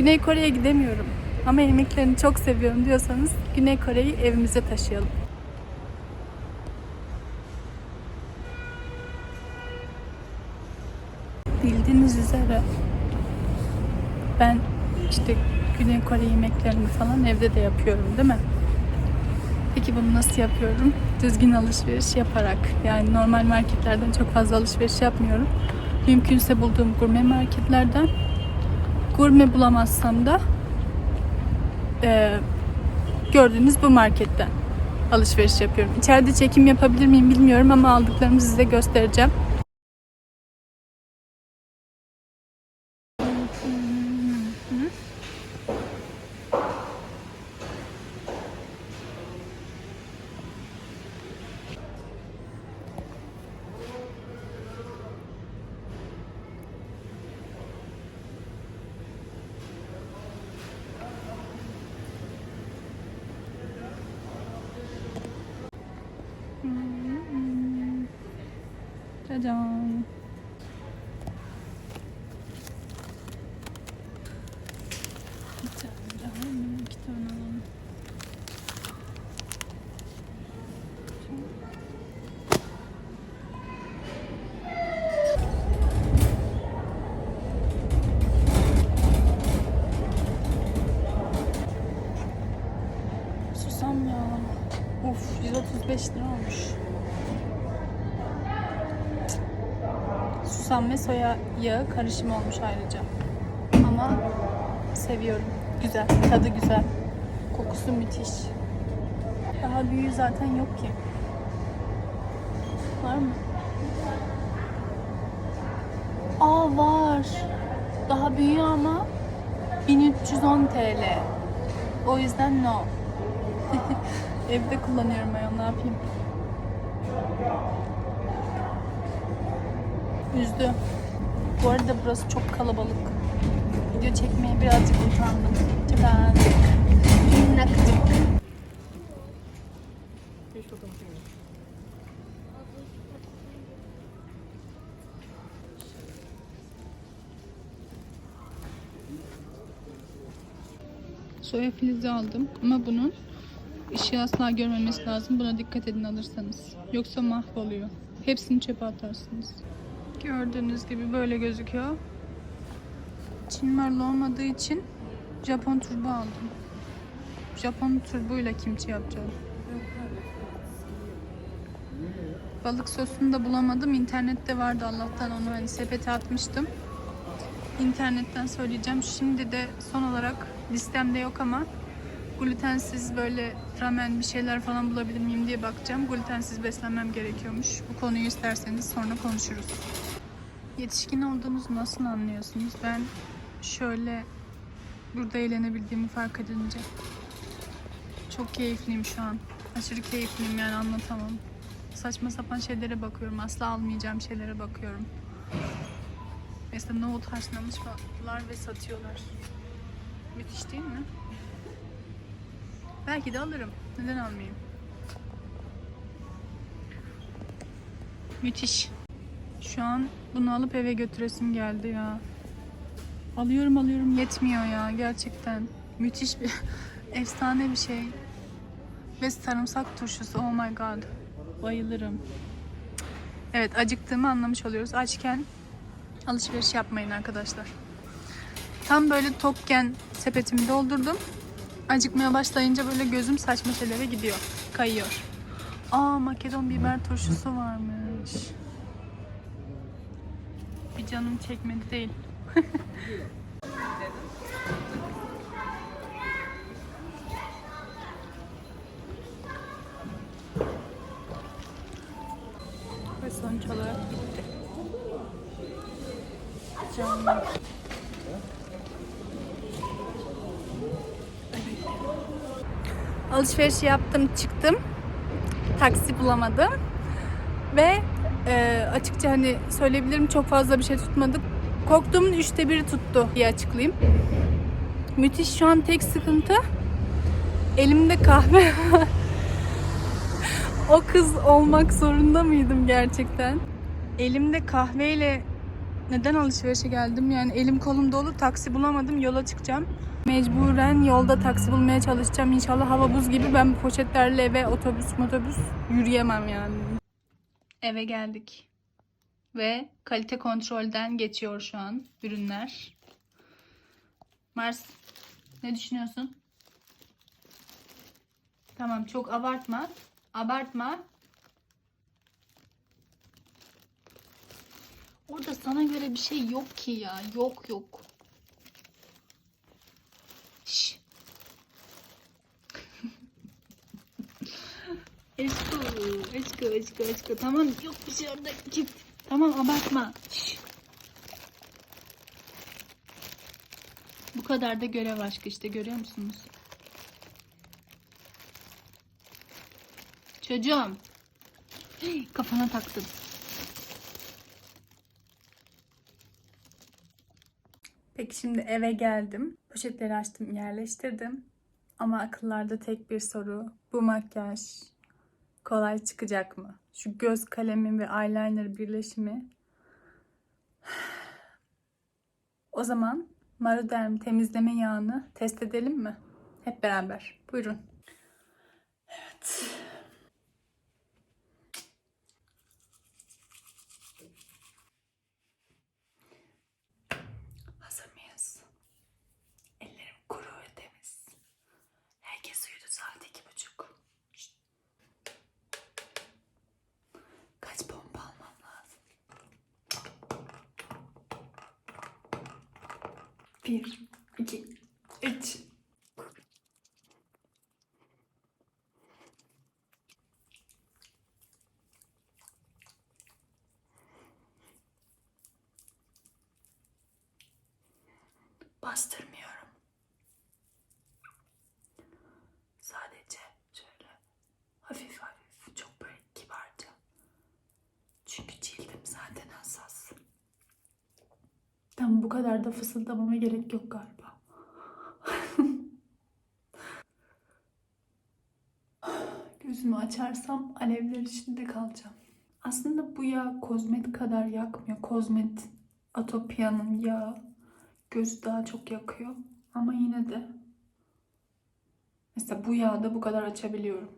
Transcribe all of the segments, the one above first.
Güney Kore'ye gidemiyorum ama yemeklerini çok seviyorum diyorsanız Güney Kore'yi evimize taşıyalım. Bildiğiniz üzere ben işte Güney Kore yemeklerini falan evde de yapıyorum değil mi? Peki bunu nasıl yapıyorum? Düzgün alışveriş yaparak. Yani normal marketlerden çok fazla alışveriş yapmıyorum. Mümkünse bulduğum gurme marketlerden. Gurme bulamazsam da eee, gördüğünüz bu marketten alışveriş yapıyorum. İçeride çekim yapabilir miyim bilmiyorum ama aldıklarımı size göstereceğim. Kocaman. Bir tane daha, iki tane Susam ve soya yağı karışımı olmuş ayrıca. Ama seviyorum. Güzel. Tadı güzel. Kokusu müthiş. Daha büyüğü zaten yok ki. Var mı? Aa var. Daha büyüğü ama 1310 TL. O yüzden no. Evde kullanıyorum ayol ne yapayım. Üzdü. Bu arada burası çok kalabalık. Video çekmeye birazcık utandım. Birazcık. Minnakcık. Soya filizi aldım ama bunun ışığı asla görmemesi lazım. Buna dikkat edin alırsanız. Yoksa mahvoluyor. Hepsini çöpe atarsınız. Gördüğünüz gibi böyle gözüküyor. Çin marlı olmadığı için Japon turbu aldım. Japon turbuyla kimchi yapacağım. Balık sosunu da bulamadım. İnternette vardı Allah'tan onu hani sepete atmıştım. İnternetten söyleyeceğim. Şimdi de son olarak listemde yok ama glutensiz böyle ramen bir şeyler falan bulabilir miyim diye bakacağım. Glutensiz beslenmem gerekiyormuş. Bu konuyu isterseniz sonra konuşuruz. Yetişkin olduğunuzu nasıl anlıyorsunuz? Ben şöyle burada eğlenebildiğimi fark edince çok keyifliyim şu an. Aşırı keyifliyim yani anlatamam. Saçma sapan şeylere bakıyorum. Asla almayacağım şeylere bakıyorum. Mesela nohut haşlamışlar ve satıyorlar. Müthiş değil mi? Belki de alırım. Neden almayayım? Müthiş. Şu an bunu alıp eve götüresim geldi ya. Alıyorum alıyorum yetmiyor ya gerçekten. Müthiş bir efsane bir şey. Ve sarımsak turşusu oh my god. Bayılırım. Evet acıktığımı anlamış oluyoruz. Açken alışveriş yapmayın arkadaşlar. Tam böyle tokken sepetimi doldurdum. Acıkmaya başlayınca böyle gözüm saçma şeylere gidiyor. Kayıyor. Aa Makedon biber turşusu varmış. Bir canım çekmedi değil. Ve sonuç olarak bitti. Canım. Alışveriş yaptım çıktım. Taksi bulamadım. Ve e, açıkça hani söyleyebilirim çok fazla bir şey tutmadık. Korktuğumun üçte biri tuttu diye açıklayayım. Müthiş şu an tek sıkıntı elimde kahve o kız olmak zorunda mıydım gerçekten? Elimde kahveyle neden alışverişe geldim? Yani elim kolum dolu taksi bulamadım yola çıkacağım. Mecburen yolda taksi bulmaya çalışacağım. İnşallah hava buz gibi ben poşetlerle eve otobüs motobüs yürüyemem yani. Eve geldik. Ve kalite kontrolden geçiyor şu an ürünler. Mars ne düşünüyorsun? Tamam çok abartma. Abartma. Orada sana göre bir şey yok ki ya. Yok yok. Şş. Eşko, eşko, eşko, eşko. Tamam yok bir şey orada. Git. Tamam abartma. Şş. Bu kadar da görev aşkı işte görüyor musunuz? Çocuğum. Hey, Kafana taktın. Peki şimdi eve geldim. Poşetleri açtım, yerleştirdim. Ama akıllarda tek bir soru. Bu makyaj kolay çıkacak mı? Şu göz kalemi ve eyeliner birleşimi. O zaman Maroderm temizleme yağını test edelim mi? Hep beraber. Buyurun. Evet. Bir, iki, üç. Bastırmıyorum. Sadece şöyle hafif hafif çok böyle kibarca. Çünkü cildim zaten hassas. Tamam bu kadar da fısıldamama gerek yok galiba. Gözümü açarsam alevler içinde kalacağım. Aslında bu yağ kozmet kadar yakmıyor. Kozmet Atopia'nın yağı gözü daha çok yakıyor. Ama yine de mesela bu yağda bu kadar açabiliyorum.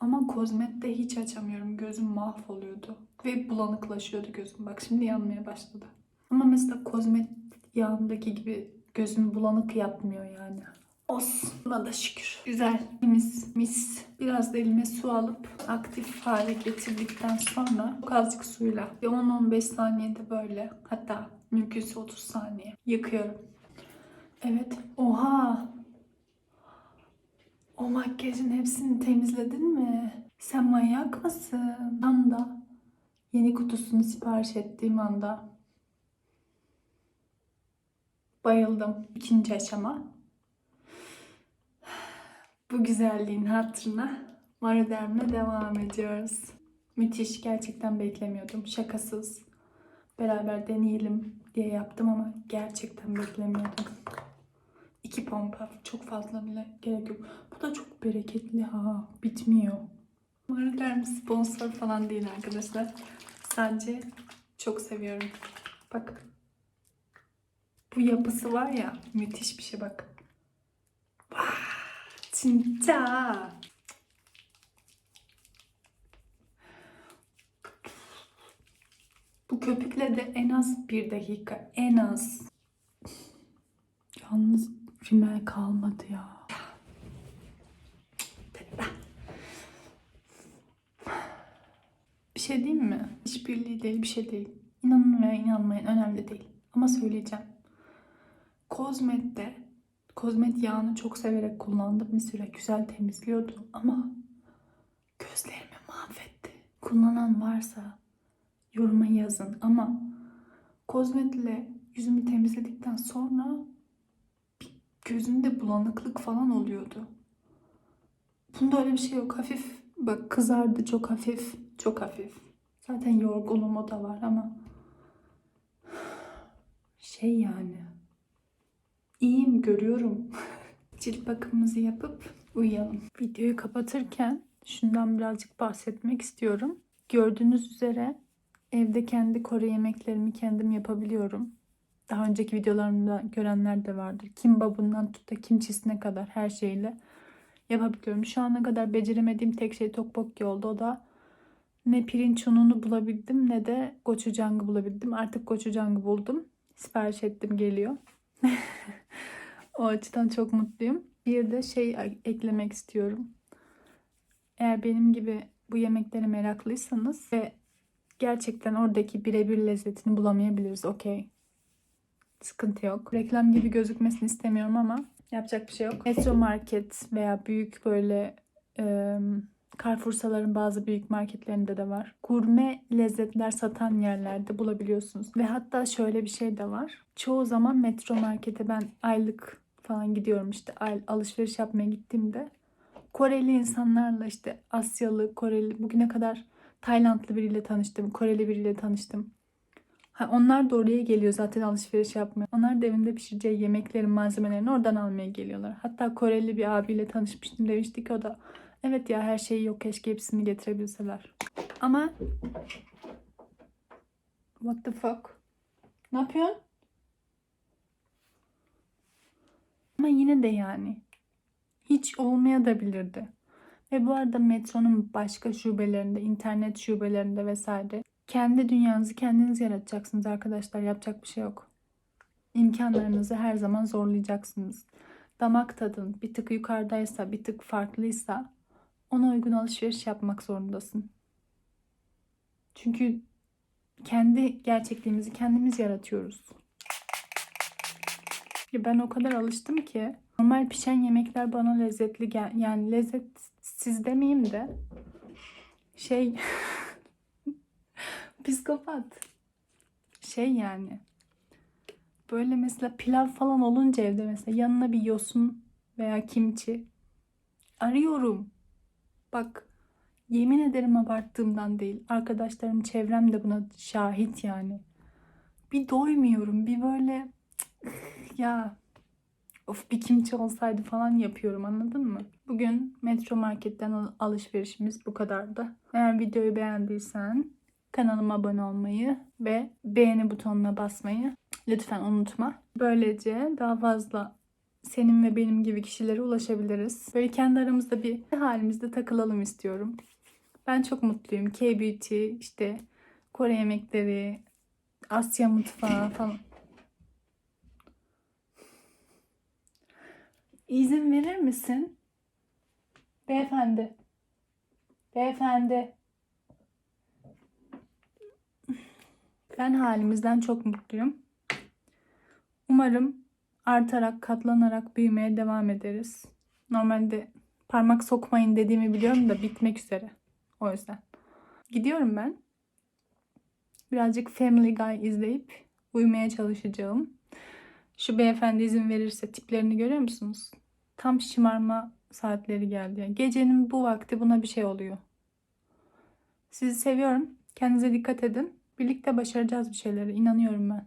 Ama kozmette hiç açamıyorum. Gözüm mahvoluyordu. Ve bulanıklaşıyordu gözüm. Bak şimdi yanmaya başladı. Ama mesela kozmet yağındaki gibi gözüm bulanık yapmıyor yani. Olsun. Buna da şükür. Güzel. Mis. Mis. Biraz da elime su alıp aktif hale getirdikten sonra çok azıcık suyla bir 10-15 saniyede böyle hatta mümkünse 30 saniye yıkıyorum. Evet. Oha. O makyajın hepsini temizledin mi? Sen manyak mısın? Tam da yeni kutusunu sipariş ettiğim anda bayıldım. İkinci aşama. Bu güzelliğin hatırına Maroderm'le devam ediyoruz. Müthiş. Gerçekten beklemiyordum. Şakasız. Beraber deneyelim diye yaptım ama gerçekten beklemiyordum. İki pompa. Çok fazla bile gerek yok. Bu da çok bereketli ha. Bitmiyor. Maroderm sponsor falan değil arkadaşlar. Sadece çok seviyorum. Bak. Bu yapısı var ya müthiş bir şey bak. Vah, 진짜. Bu köpükle de en az bir dakika. En az. Yalnız rimel kalmadı ya. Bir şey diyeyim mi? İşbirliği değil bir şey değil. İnanın veya inanmayın önemli değil. Ama söyleyeceğim. Kozmet'te kozmet yağını çok severek kullandım bir süre. Güzel temizliyordu ama gözlerimi mahvetti. Kullanan varsa yoruma yazın ama kozmetle yüzümü temizledikten sonra gözümde bulanıklık falan oluyordu. Bunda öyle bir şey yok. Hafif bak kızardı çok hafif. Çok hafif. Zaten yorgunum o da var ama şey yani iyiyim görüyorum. Cilt bakımımızı yapıp uyuyalım. Videoyu kapatırken şundan birazcık bahsetmek istiyorum. Gördüğünüz üzere Evde kendi Kore yemeklerimi kendim yapabiliyorum. Daha önceki videolarımda görenler de vardır. Kimbabından tut da kimçisine kadar her şeyle yapabiliyorum. Şu ana kadar beceremediğim tek şey tteokbokki oldu. O da ne pirinç ununu bulabildim ne de gochujang'ı bulabildim. Artık gochujang'ı buldum. Sipariş ettim geliyor. O açıdan çok mutluyum. Bir de şey eklemek istiyorum. Eğer benim gibi bu yemeklere meraklıysanız ve gerçekten oradaki birebir lezzetini bulamayabiliriz. Okey. Sıkıntı yok. Reklam gibi gözükmesini istemiyorum ama yapacak bir şey yok. Metro market veya büyük böyle e, Carrefour'saların bazı büyük marketlerinde de var. Gurme lezzetler satan yerlerde bulabiliyorsunuz. Ve hatta şöyle bir şey de var. Çoğu zaman metro markete ben aylık falan gidiyorum işte alışveriş yapmaya gittiğimde Koreli insanlarla işte Asyalı, Koreli bugüne kadar Taylandlı biriyle tanıştım, Koreli biriyle tanıştım. Ha, onlar da oraya geliyor zaten alışveriş yapmaya. Onlar da evinde pişireceği yemeklerin malzemelerini oradan almaya geliyorlar. Hatta Koreli bir abiyle tanışmıştım demişti ki o da evet ya her şeyi yok keşke hepsini getirebilseler. Ama what the fuck? Ne yapıyorsun? Ama yine de yani hiç olmaya. Ve bu arada metronun başka şubelerinde, internet şubelerinde vesaire kendi dünyanızı kendiniz yaratacaksınız arkadaşlar. Yapacak bir şey yok. İmkanlarınızı her zaman zorlayacaksınız. Damak tadın bir tık yukarıdaysa, bir tık farklıysa ona uygun alışveriş yapmak zorundasın. Çünkü kendi gerçekliğimizi kendimiz yaratıyoruz. Ya ben o kadar alıştım ki normal pişen yemekler bana lezzetli gel yani lezzetsiz demeyeyim de şey psikopat şey yani böyle mesela pilav falan olunca evde mesela yanına bir yosun veya kimçi arıyorum. Bak yemin ederim abarttığımdan değil. Arkadaşlarım çevrem de buna şahit yani. Bir doymuyorum. Bir böyle ya of bir kimçi olsaydı falan yapıyorum anladın mı? Bugün Metro Market'ten al- alışverişimiz bu kadardı. Eğer videoyu beğendiysen kanalıma abone olmayı ve beğeni butonuna basmayı lütfen unutma. Böylece daha fazla senin ve benim gibi kişilere ulaşabiliriz. Böyle kendi aramızda bir halimizde takılalım istiyorum. Ben çok mutluyum. K-beauty, işte Kore yemekleri, Asya mutfağı falan. İzin verir misin? Beyefendi. Beyefendi. Ben halimizden çok mutluyum. Umarım artarak, katlanarak büyümeye devam ederiz. Normalde parmak sokmayın dediğimi biliyorum da bitmek üzere. O yüzden. Gidiyorum ben. Birazcık Family Guy izleyip uyumaya çalışacağım. Şu beyefendi izin verirse tiplerini görüyor musunuz? Tam şımarma saatleri geldi. Gecenin bu vakti buna bir şey oluyor. Sizi seviyorum. Kendinize dikkat edin. Birlikte başaracağız bir şeyleri. İnanıyorum ben.